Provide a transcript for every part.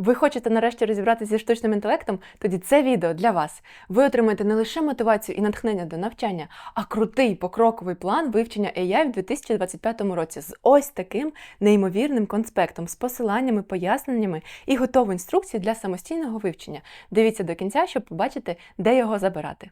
Ви хочете нарешті розібратися зі штучним інтелектом? Тоді це відео для вас. Ви отримаєте не лише мотивацію і натхнення до навчання, а крутий покроковий план вивчення AI в 2025 році з ось таким неймовірним конспектом, з посиланнями, поясненнями і готову інструкцію для самостійного вивчення. Дивіться до кінця, щоб побачити, де його забирати.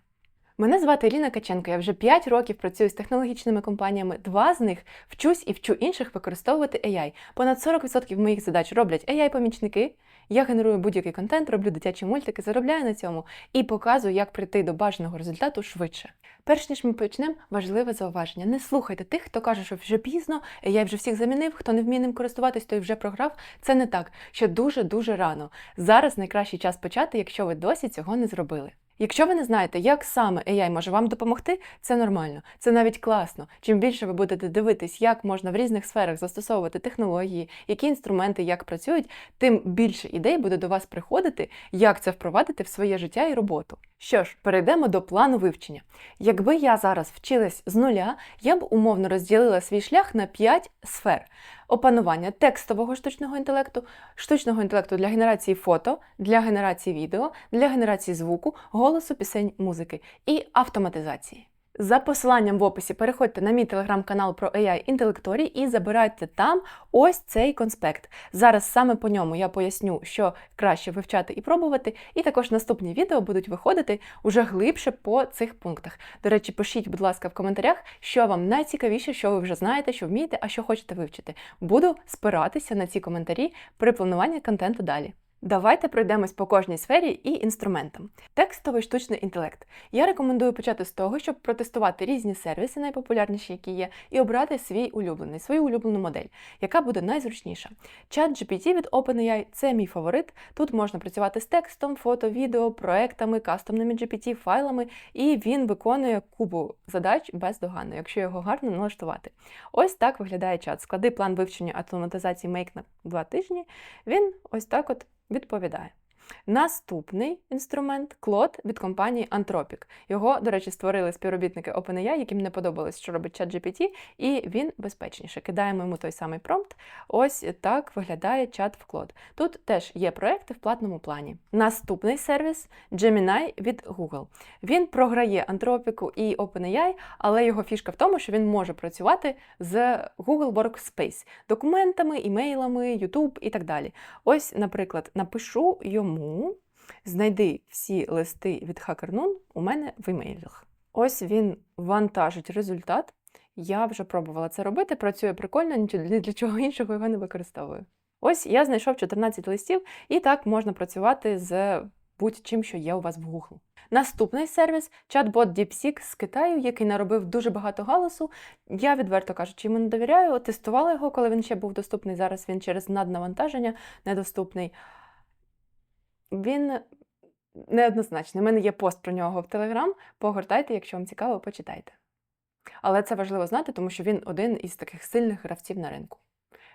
Мене звати Еліна Каченко. Я вже 5 років працюю з технологічними компаніями. Два з них вчусь і вчу інших використовувати AI. Понад 40% моїх задач роблять AI-помічники. Я генерую будь-який контент, роблю дитячі мультики, заробляю на цьому і показую, як прийти до бажаного результату швидше. Перш ніж ми почнемо, важливе зауваження: не слухайте тих, хто каже, що вже пізно, я вже всіх замінив, хто не вміє ним користуватись, той вже програв. Це не так. Ще дуже дуже рано. Зараз найкращий час почати, якщо ви досі цього не зробили. Якщо ви не знаєте, як саме AI може вам допомогти, це нормально, це навіть класно. Чим більше ви будете дивитись, як можна в різних сферах застосовувати технології, які інструменти як працюють, тим більше ідей буде до вас приходити, як це впровадити в своє життя і роботу. Що ж, перейдемо до плану вивчення. Якби я зараз вчилась з нуля, я б умовно розділила свій шлях на 5 сфер: опанування текстового штучного інтелекту, штучного інтелекту для генерації фото, для генерації відео, для генерації звуку, голосу, пісень, музики і автоматизації. За посиланням в описі переходьте на мій телеграм-канал про AI інтелекторій і забирайте там ось цей конспект. Зараз саме по ньому я поясню, що краще вивчати і пробувати, і також наступні відео будуть виходити уже глибше по цих пунктах. До речі, пишіть, будь ласка, в коментарях, що вам найцікавіше, що ви вже знаєте, що вмієте, а що хочете вивчити. Буду спиратися на ці коментарі при плануванні контенту далі. Давайте пройдемось по кожній сфері і інструментам. Текстовий штучний інтелект. Я рекомендую почати з того, щоб протестувати різні сервіси, найпопулярніші, які є, і обрати свій улюблений, свою улюблену модель, яка буде найзручніша. Чат GPT від OpenAI це мій фаворит. Тут можна працювати з текстом, фото, відео, проектами, кастомними GPT, файлами, і він виконує кубу задач бездоганно, якщо його гарно налаштувати. Ось так виглядає чат. Склади план вивчення автоматизації Make на два тижні. Він ось так от відповідає. Наступний інструмент клод від компанії Anthropic. Його, до речі, створили співробітники OpenAI, яким не подобалось, що робить ChatGPT, і він безпечніше. Кидаємо йому той самий промпт. Ось так виглядає чат в Claude. Тут теж є проекти в платному плані. Наступний сервіс Gemini від Google. Він програє Anthropic і OpenAI, але його фішка в тому, що він може працювати з Google Workspace, документами, імейлами, YouTube і так далі. Ось, наприклад, напишу йому. Знайди всі листи від HackerNoon у мене в імейлах. Ось він вантажить результат. Я вже пробувала це робити, працює прикольно, нічого для чого іншого його не використовую. Ось я знайшов 14 листів, і так можна працювати з будь-чим, що є у вас в Google. Наступний сервіс чат-бот DeepSeek з Китаю, який наробив дуже багато галасу. Я, відверто кажучи, йому не довіряю. Тестувала його, коли він ще був доступний. Зараз він через наднавантаження недоступний. Він неоднозначний. У мене є пост про нього в Телеграм. Погортайте, якщо вам цікаво, почитайте. Але це важливо знати, тому що він один із таких сильних гравців на ринку.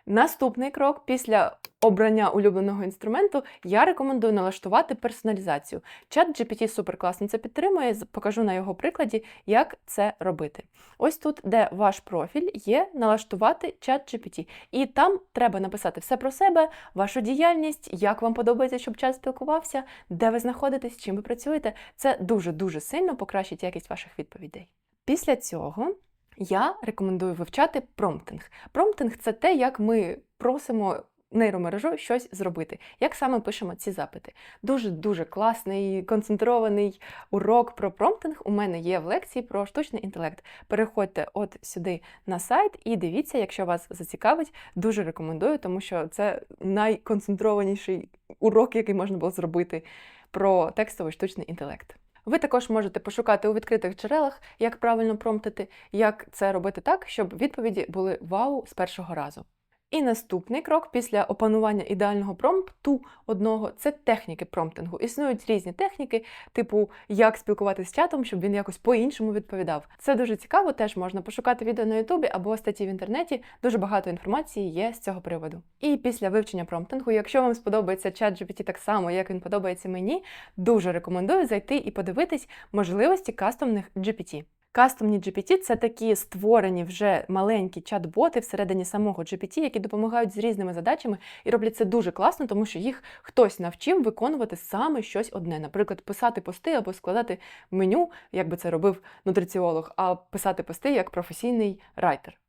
Наступний крок після обрання улюбленого інструменту я рекомендую налаштувати персоналізацію. Чат GPT супер класно це підтримує, покажу на його прикладі, як це робити. Ось тут, де ваш профіль, є налаштувати чат GPT. І там треба написати все про себе, вашу діяльність, як вам подобається, щоб чат спілкувався, де ви знаходитесь, чим ви працюєте. Це дуже-дуже сильно покращить якість ваших відповідей. Після цього. Я рекомендую вивчати промптинг. Промптинг це те, як ми просимо нейромережу щось зробити, як саме пишемо ці запити. Дуже-дуже класний, концентрований урок про промптинг у мене є в лекції про штучний інтелект. Переходьте от сюди на сайт і дивіться, якщо вас зацікавить, дуже рекомендую, тому що це найконцентрованіший урок, який можна було зробити про текстовий штучний інтелект. Ви також можете пошукати у відкритих джерелах, як правильно промптити, як це робити так, щоб відповіді були вау з першого разу. І наступний крок після опанування ідеального промпту одного це техніки промптингу. Існують різні техніки, типу як спілкуватися з чатом, щоб він якось по-іншому відповідав. Це дуже цікаво, теж можна пошукати відео на Ютубі або статті в інтернеті. Дуже багато інформації є з цього приводу. І після вивчення промптингу, якщо вам сподобається чат GPT так само, як він подобається мені, дуже рекомендую зайти і подивитись можливості кастомних GPT. Кастомні GPT це такі створені вже маленькі чат-боти всередині самого GPT, які допомагають з різними задачами і роблять це дуже класно, тому що їх хтось навчив виконувати саме щось одне. Наприклад, писати пости або складати меню, як би це робив нутриціолог, а писати пости як професійний райтер.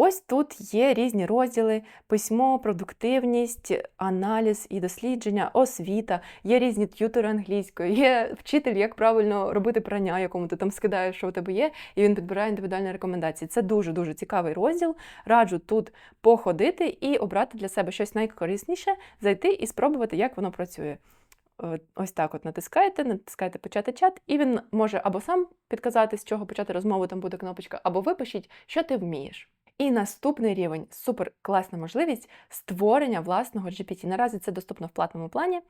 Ось тут є різні розділи: письмо, продуктивність, аналіз і дослідження, освіта, є різні т'ютери англійської, є вчитель, як правильно робити прання, якому ти там скидаєш, що у тебе є, і він підбирає індивідуальні рекомендації. Це дуже-дуже цікавий розділ. Раджу тут походити і обрати для себе щось найкорисніше, зайти і спробувати, як воно працює. Ось так от натискаєте, натискаєте почати чат, і він може або сам підказати, з чого почати розмову, там буде кнопочка, або ви пишіть, що ти вмієш. І наступний рівень супер класна можливість створення власного GPT. Наразі це доступно в платному плані,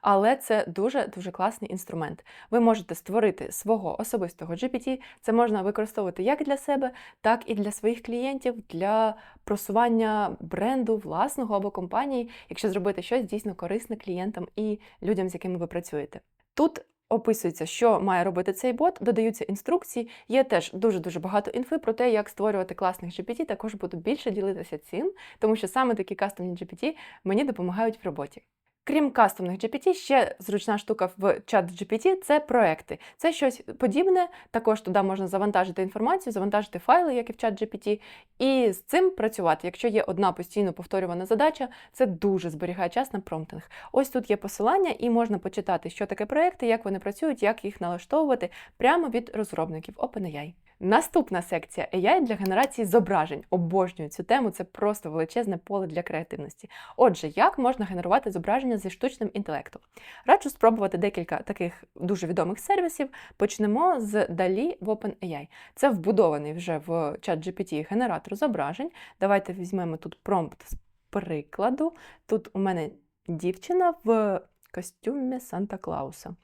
але це дуже дуже класний інструмент. Ви можете створити свого особистого GPT. Це можна використовувати як для себе, так і для своїх клієнтів, для просування бренду власного або компанії, якщо зробити щось дійсно корисне клієнтам і людям, з якими ви працюєте. Тут описується, що має робити цей бот, додаються інструкції. Є теж дуже-дуже багато інфи про те, як створювати класних GPT. Також буду більше ділитися цим, тому що саме такі кастомні GPT мені допомагають в роботі. Крім кастомних GPT, ще зручна штука в чат GPT це проекти. Це щось подібне. Також туди можна завантажити інформацію, завантажити файли, як і в чат GPT, і з цим працювати. Якщо є одна постійно повторювана задача, це дуже зберігає час на промптинг. Ось тут є посилання, і можна почитати, що таке проекти, як вони працюють, як їх налаштовувати прямо від розробників OpenAI. Наступна секція AI для генерації зображень. Обожнюю цю тему, це просто величезне поле для креативності. Отже, як можна генерувати зображення зі штучним інтелектом? Раджу спробувати декілька таких дуже відомих сервісів. Почнемо з DALI в OpenAI. Це вбудований вже в чат GPT генератор зображень. Давайте візьмемо тут промпт з прикладу. Тут у мене дівчина в костюмі Санта Клауса.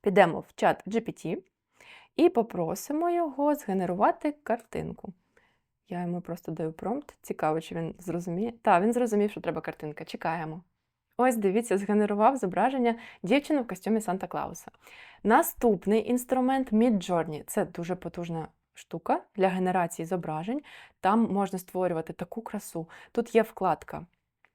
Підемо в чат GPT і попросимо його згенерувати картинку. Я йому просто даю промпт. Цікаво, чи він зрозуміє. Так, він зрозумів, що треба картинка. Чекаємо. Ось, дивіться, згенерував зображення дівчини в костюмі Санта Клауса. Наступний інструмент Midjourney. Це дуже потужна штука для генерації зображень. Там можна створювати таку красу. Тут є вкладка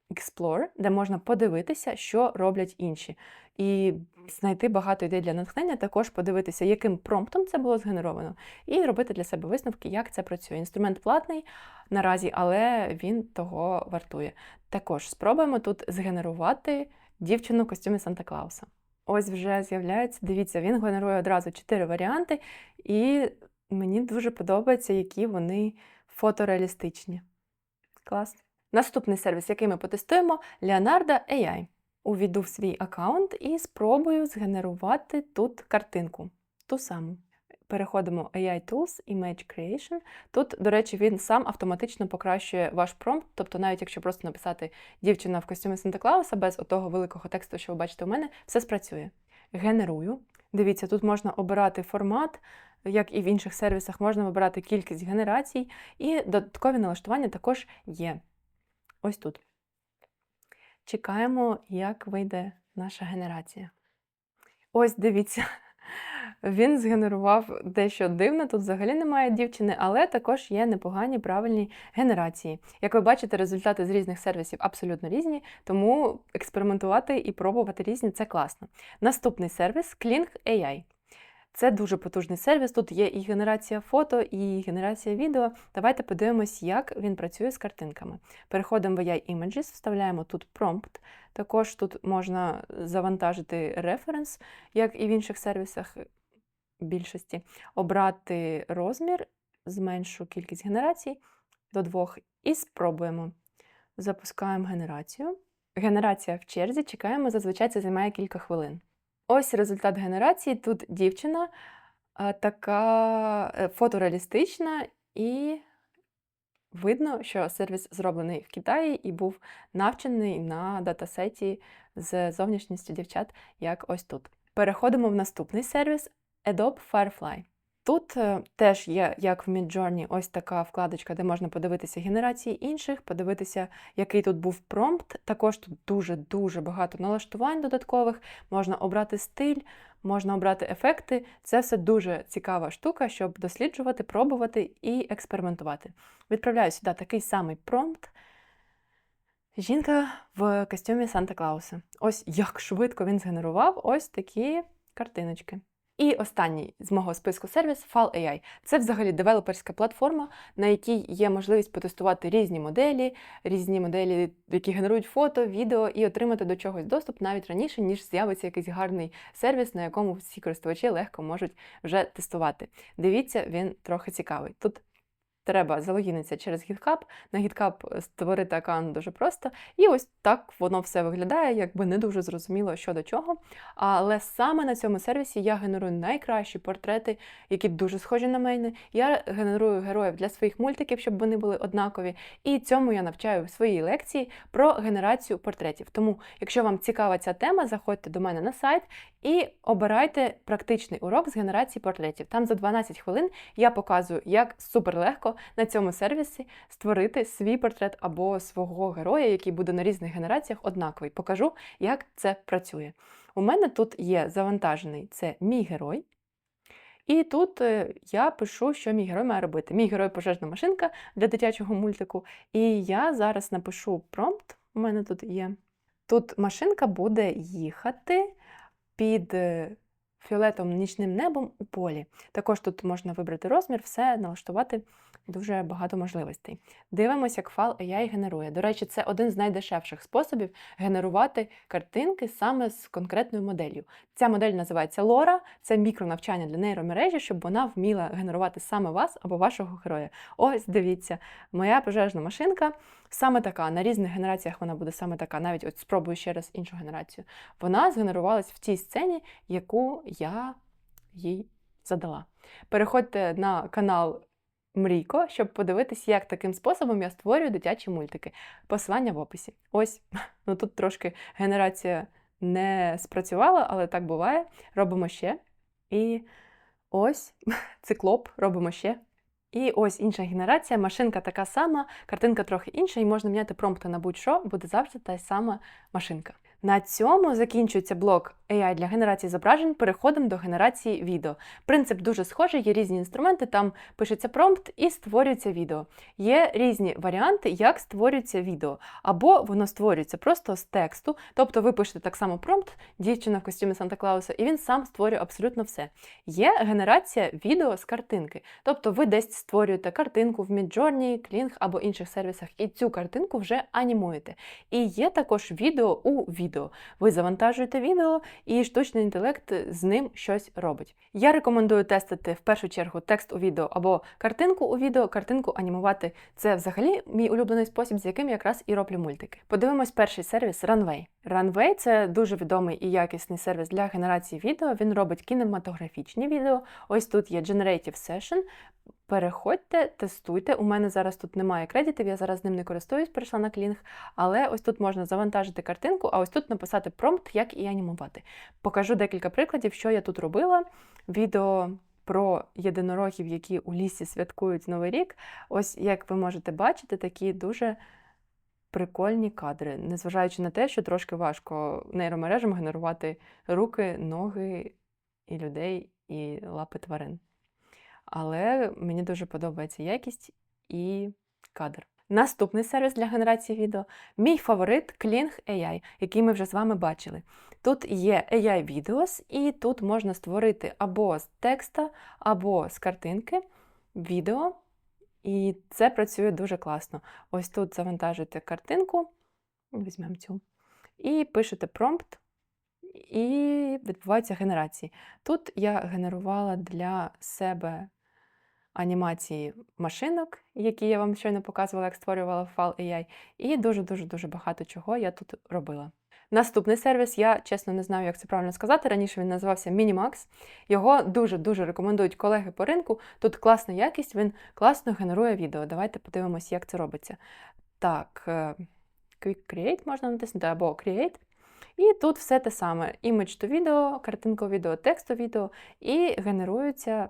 Explore, де можна подивитися, що роблять інші. І знайти багато ідей для натхнення, також подивитися, яким промптом це було згенеровано, і робити для себе висновки, як це працює. Інструмент платний наразі, але він того вартує. Також спробуємо тут згенерувати дівчину в костюмі Санта Клауса. Ось вже з'являється, дивіться, він генерує одразу чотири варіанти, і мені дуже подобається, які вони фотореалістичні. Клас. Наступний сервіс, який ми потестуємо, Leonardo AI. Увійду в свій аккаунт і спробую згенерувати тут картинку. Ту саму. Переходимо AI Tools, Image Creation. Тут, до речі, він сам автоматично покращує ваш промпт, тобто, навіть якщо просто написати дівчина в костюмі Санта Клауса без отого великого тексту, що ви бачите у мене, все спрацює. Генерую. Дивіться, тут можна обирати формат, як і в інших сервісах, можна вибирати кількість генерацій, і додаткові налаштування також є. Ось тут. Чекаємо, як вийде наша генерація. Ось дивіться, він згенерував дещо дивне. Тут взагалі немає дівчини, але також є непогані правильні генерації. Як ви бачите, результати з різних сервісів абсолютно різні, тому експериментувати і пробувати різні це класно. Наступний сервіс Kling AI. Це дуже потужний сервіс. Тут є і генерація фото, і генерація відео. Давайте подивимось, як він працює з картинками. Переходимо в AI Images, вставляємо тут промпт. Також тут можна завантажити референс, як і в інших сервісах більшості, обрати розмір, зменшу кількість генерацій до двох і спробуємо. Запускаємо генерацію. Генерація в черзі, чекаємо, зазвичай це займає кілька хвилин. Ось результат генерації. Тут дівчина така е, фотореалістична, і видно, що сервіс зроблений в Китаї і був навчений на датасеті з зовнішністю дівчат, як ось тут. Переходимо в наступний сервіс Adobe Firefly. Тут е, теж є, як в Midjourney, ось така вкладочка, де можна подивитися генерації інших, подивитися, який тут був промпт. Також тут дуже-дуже багато налаштувань додаткових, можна обрати стиль, можна обрати ефекти. Це все дуже цікава штука, щоб досліджувати, пробувати і експериментувати. Відправляю сюди такий самий промпт. Жінка в костюмі Санта Клауса. Ось як швидко він згенерував ось такі картиночки. І останній з мого списку сервіс FAL.ai. Це взагалі девелоперська платформа, на якій є можливість потестувати різні моделі, різні моделі, які генерують фото, відео, і отримати до чогось доступ навіть раніше, ніж з'явиться якийсь гарний сервіс, на якому всі користувачі легко можуть вже тестувати. Дивіться, він трохи цікавий. Тут Треба залогінитися через GitHub. На GitHub створити аккаунт дуже просто. І ось так воно все виглядає, якби не дуже зрозуміло, що до чого. Але саме на цьому сервісі я генерую найкращі портрети, які дуже схожі на мене. Я генерую героїв для своїх мультиків, щоб вони були однакові. І цьому я навчаю в своїй лекції про генерацію портретів. Тому, якщо вам цікава ця тема, заходьте до мене на сайт і обирайте практичний урок з генерації портретів. Там за 12 хвилин я показую, як суперлегко на цьому сервісі створити свій портрет або свого героя, який буде на різних генераціях однаковий. Покажу, як це працює. У мене тут є завантажений це мій герой. І тут е, я пишу, що мій герой має робити. Мій герой пожежна машинка для дитячого мультику. І я зараз напишу промпт. У мене тут є. Тут машинка буде їхати під е, фіолетовим нічним небом у полі. Також тут можна вибрати розмір, все налаштувати дуже багато можливостей. Дивимося, як файл AI генерує. До речі, це один з найдешевших способів генерувати картинки саме з конкретною моделлю. Ця модель називається Лора, це мікронавчання для нейромережі, щоб вона вміла генерувати саме вас або вашого героя. Ось дивіться, моя пожежна машинка саме така. На різних генераціях вона буде саме така. Навіть от спробую ще раз іншу генерацію. Вона згенерувалась в тій сцені, яку я їй задала. Переходьте на канал Мрійко, щоб подивитись, як таким способом я створюю дитячі мультики. Посилання в описі. Ось, ну тут трошки генерація не спрацювала, але так буває. Робимо ще. І ось циклоп, робимо ще. І ось інша генерація, машинка така сама, картинка трохи інша, і можна міняти промпти на будь-що, буде завжди та сама машинка. На цьому закінчується блок AI для генерації зображень. Переходимо до генерації відео. Принцип дуже схожий, є різні інструменти, там пишеться промпт і створюється відео. Є різні варіанти, як створюється відео. Або воно створюється просто з тексту, тобто ви пишете так само промпт, дівчина в костюмі Санта Клауса, і він сам створює абсолютно все. Є генерація відео з картинки. Тобто ви десь створюєте картинку в Midjourney, Kling або інших сервісах, і цю картинку вже анімуєте. І є також відео у відео. Ви завантажуєте відео і штучний інтелект з ним щось робить. Я рекомендую тестити в першу чергу текст у відео або картинку у відео, картинку анімувати. Це взагалі мій улюблений спосіб, з яким якраз і роблю мультики. Подивимось перший сервіс Runway. Runway це дуже відомий і якісний сервіс для генерації відео. Він робить кінематографічні відео. Ось тут є Generative Session. Переходьте, тестуйте. У мене зараз тут немає кредитів, я зараз ним не користуюсь, перейшла на клінг, але ось тут можна завантажити картинку, а ось тут написати промпт, як і анімувати. Покажу декілька прикладів, що я тут робила. Відео про єдинорогів, які у лісі святкують Новий рік. Ось, як ви можете бачити, такі дуже прикольні кадри, незважаючи на те, що трошки важко нейромережам генерувати руки, ноги і людей, і лапи тварин. Але мені дуже подобається якість і кадр. Наступний сервіс для генерації відео мій фаворит Kling AI, який ми вже з вами бачили. Тут є AI Videos, і тут можна створити або з текста, або з картинки відео. І це працює дуже класно. Ось тут завантажуєте картинку, візьмемо цю, і пишете промпт, і відбуваються генерації. Тут я генерувала для себе анімації машинок, які я вам щойно показувала, як створювала файл AI, і дуже-дуже дуже багато чого я тут робила. Наступний сервіс, я чесно не знаю, як це правильно сказати. Раніше він називався Minimax. Його дуже-дуже рекомендують колеги по ринку. Тут класна якість, він класно генерує відео. Давайте подивимося, як це робиться. Так, е, Quick Create можна натиснути або Create. І тут все те саме: Image to відео, картинка відео, текст відео, і генеруються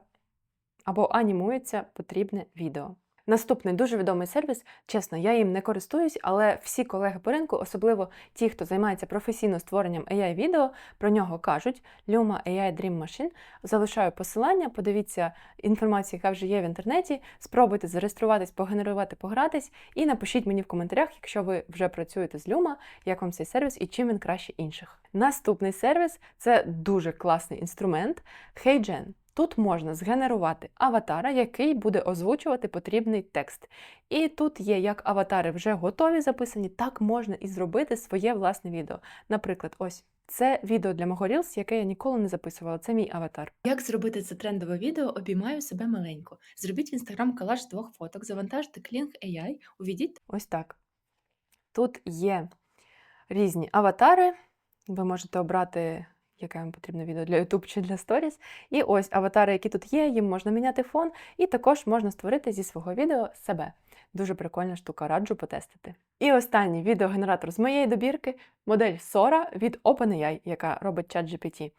або анімується потрібне відео. Наступний дуже відомий сервіс, чесно, я їм не користуюсь, але всі колеги по ринку, особливо ті, хто займається професійно створенням AI-відео, про нього кажуть. Luma AI Dream Machine. Залишаю посилання, подивіться інформацію, яка вже є в інтернеті. Спробуйте зареєструватись, погенерувати, погратись, і напишіть мені в коментарях, якщо ви вже працюєте з Luma, як вам цей сервіс і чим він краще інших. Наступний сервіс це дуже класний інструмент HeyGen. Тут можна згенерувати аватара, який буде озвучувати потрібний текст. І тут є як аватари вже готові записані, так можна і зробити своє власне відео. Наприклад, ось це відео для мого Reels, яке я ніколи не записувала. Це мій аватар. Як зробити це трендове відео Обіймаю себе маленько. Зробіть в інстаграм колаж з двох фоток, завантажте Kling AI, увійдіть Ось так. Тут є різні аватари. Ви можете обрати, яке вам потрібне відео для YouTube чи для Stories. І ось аватари, які тут є, їм можна міняти фон, і також можна створити зі свого відео себе. Дуже прикольна штука, раджу потестити. І останній відеогенератор з моєї добірки модель Sora від OpenAI, яка робить ChatGPT.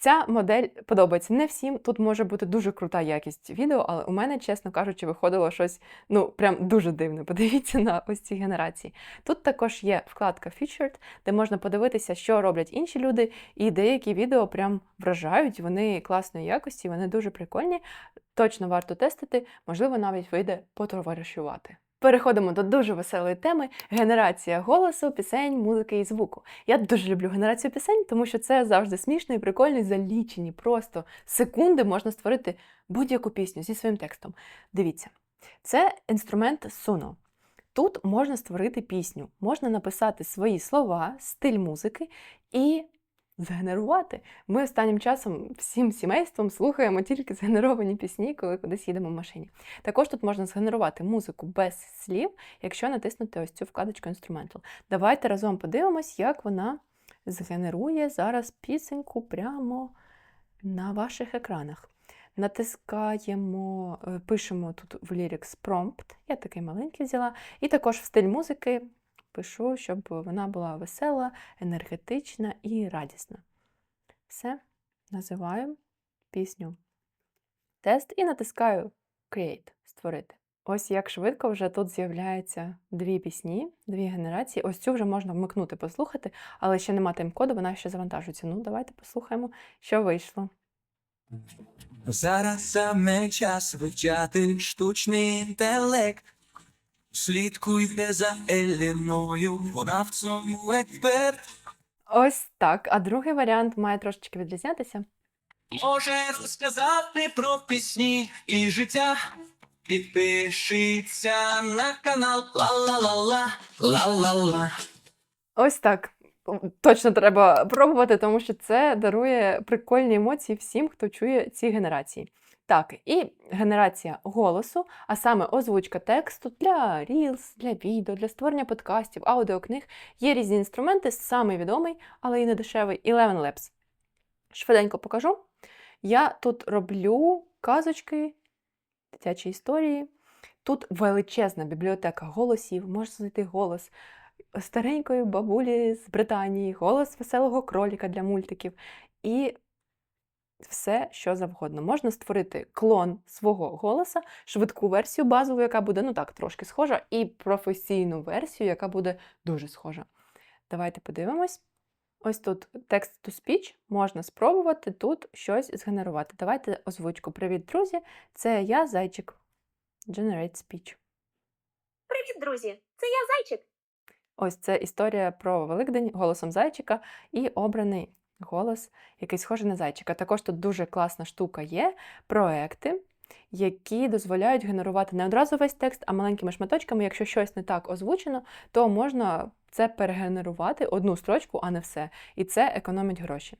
Ця модель подобається не всім. Тут може бути дуже крута якість відео, але у мене, чесно кажучи, виходило щось ну прям дуже дивне. Подивіться на ось ці генерації. Тут також є вкладка Featured, де можна подивитися, що роблять інші люди, і деякі відео прям вражають. Вони класної якості, вони дуже прикольні. Точно варто тестити, можливо, навіть вийде потоваришувати. Переходимо до дуже веселої теми генерація голосу, пісень, музики і звуку. Я дуже люблю генерацію пісень, тому що це завжди смішно і прикольно, і за лічені просто секунди можна створити будь-яку пісню зі своїм текстом. Дивіться, це інструмент Suno. Тут можна створити пісню, можна написати свої слова, стиль музики і згенерувати. Ми останнім часом всім сімейством слухаємо тільки згенеровані пісні, коли кудись їдемо в машині. Також тут можна згенерувати музику без слів, якщо натиснути ось цю вкладочку Instrumental. Давайте разом подивимось, як вона згенерує зараз пісеньку прямо на ваших екранах. Натискаємо, е, пишемо тут в Lyrics Prompt, я такий маленький взяла, і також в стиль музики пишу, щоб вона була весела, енергетична і радісна. Все, називаю пісню тест і натискаю Create створити. Ось як швидко вже тут з'являються дві пісні, дві генерації. Ось цю вже можна вмикнути, послухати, але ще нема тайм-коду, вона ще завантажується. Ну, давайте послухаємо, що вийшло. Зараз саме час вивчати штучний інтелект. Слідкуйте за Еліною, вона в цьому експерт. Ось так. А другий варіант має трошечки відрізнятися. Може розказати про пісні і життя. Підпишіться на канал Ла-ла-ла-ла, Ла-ла-ла. Ось так. Точно треба пробувати, тому що це дарує прикольні емоції всім, хто чує ці генерації. Так, і генерація голосу, а саме озвучка тексту для Reels, для відео, для створення подкастів, аудіокниг. Є різні інструменти, самий відомий, але і не дешевий Eleven Labs. Швиденько покажу. Я тут роблю казочки, дитячі історії. Тут величезна бібліотека голосів, можна знайти голос старенької бабулі з Британії, голос веселого кроліка для мультиків і все, що завгодно. Можна створити клон свого голоса, швидку версію базову, яка буде ну так трошки схожа, і професійну версію, яка буде дуже схожа. Давайте подивимось. Ось тут текст to speech, можна спробувати тут щось згенерувати. Давайте озвучку. Привіт, друзі! Це я, зайчик. Generate speech. Привіт, друзі! Це я зайчик. Ось це історія про Великдень голосом зайчика і обраний голос, який схожий на зайчика. Також тут дуже класна штука є проекти, які дозволяють генерувати не одразу весь текст, а маленькими шматочками. Якщо щось не так озвучено, то можна це перегенерувати одну строчку, а не все. І це економить гроші.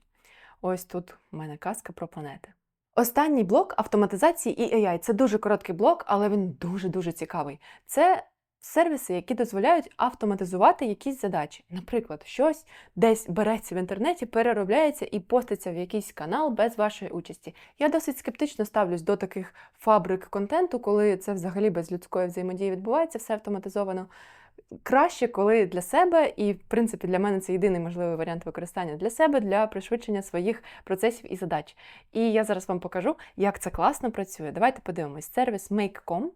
Ось тут у мене казка про планети. Останній блок автоматизації і AI. Це дуже короткий блок, але він дуже-дуже цікавий. Це сервіси, які дозволяють автоматизувати якісь задачі. Наприклад, щось десь береться в інтернеті, переробляється і поститься в якийсь канал без вашої участі. Я досить скептично ставлюсь до таких фабрик контенту, коли це взагалі без людської взаємодії відбувається, все автоматизовано. краще, коли для себе, і в принципі для мене це єдиний можливий варіант використання для себе для пришвидшення своїх процесів і задач. І я зараз вам покажу, як це класно працює. Давайте подивимось. Сервіс Make.com.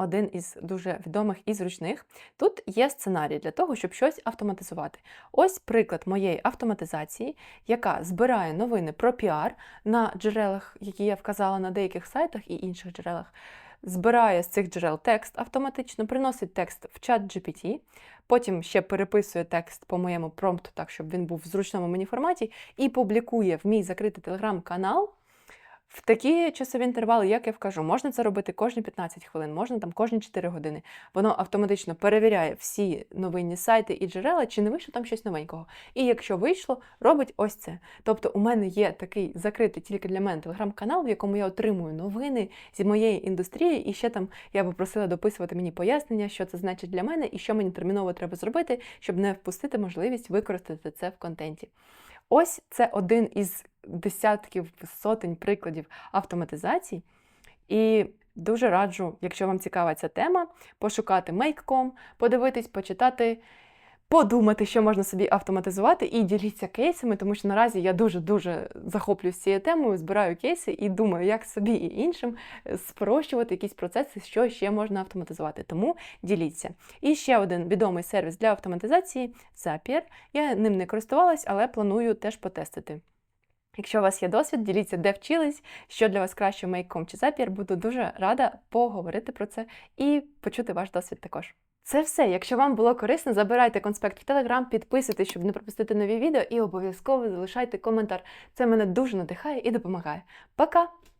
Один із дуже відомих і зручних. Тут є сценарій для того, щоб щось автоматизувати. Ось приклад моєї автоматизації, яка збирає новини про піар на джерелах, які я вказала на деяких сайтах і інших джерелах. Збирає з цих джерел текст автоматично, приносить текст в чат GPT, потім ще переписує текст по моєму промпту, так щоб він був в зручному мені форматі, і публікує в мій закритий телеграм-канал в такі часові інтервали, як я вкажу, можна це робити кожні 15 хвилин, можна там кожні 4 години. Воно автоматично перевіряє всі новинні сайти і джерела, чи не вийшло там щось новенького. І якщо вийшло, робить ось це. Тобто, у мене є такий закритий тільки для мене телеграм-канал, в якому я отримую новини зі моєї індустрії, і ще там я попросила дописувати мені пояснення, що це значить для мене і що мені терміново треба зробити, щоб не впустити можливість використати це в контенті. Ось це один із десятків сотень прикладів автоматизацій. І дуже раджу, якщо вам цікава ця тема, пошукати Make.com, подивитись, почитати, подумати, що можна собі автоматизувати, і діліться кейсами, тому що наразі я дуже-дуже захоплююсь цією темою, збираю кейси і думаю, як собі і іншим е, спрощувати якісь процеси, що ще можна автоматизувати. Тому діліться. І ще один відомий сервіс для автоматизації Zapier. Я ним не користувалась, але планую теж потестити. Якщо у вас є досвід, діліться, де вчились, що для вас краще Make.com чи Zapier. Буду дуже рада поговорити про це і почути ваш досвід також. Це все. Якщо вам було корисно, забирайте конспект в Телеграм, підписуйтесь, щоб не пропустити нові відео, і обов'язково залишайте коментар. Це мене дуже надихає і допомагає. Пока!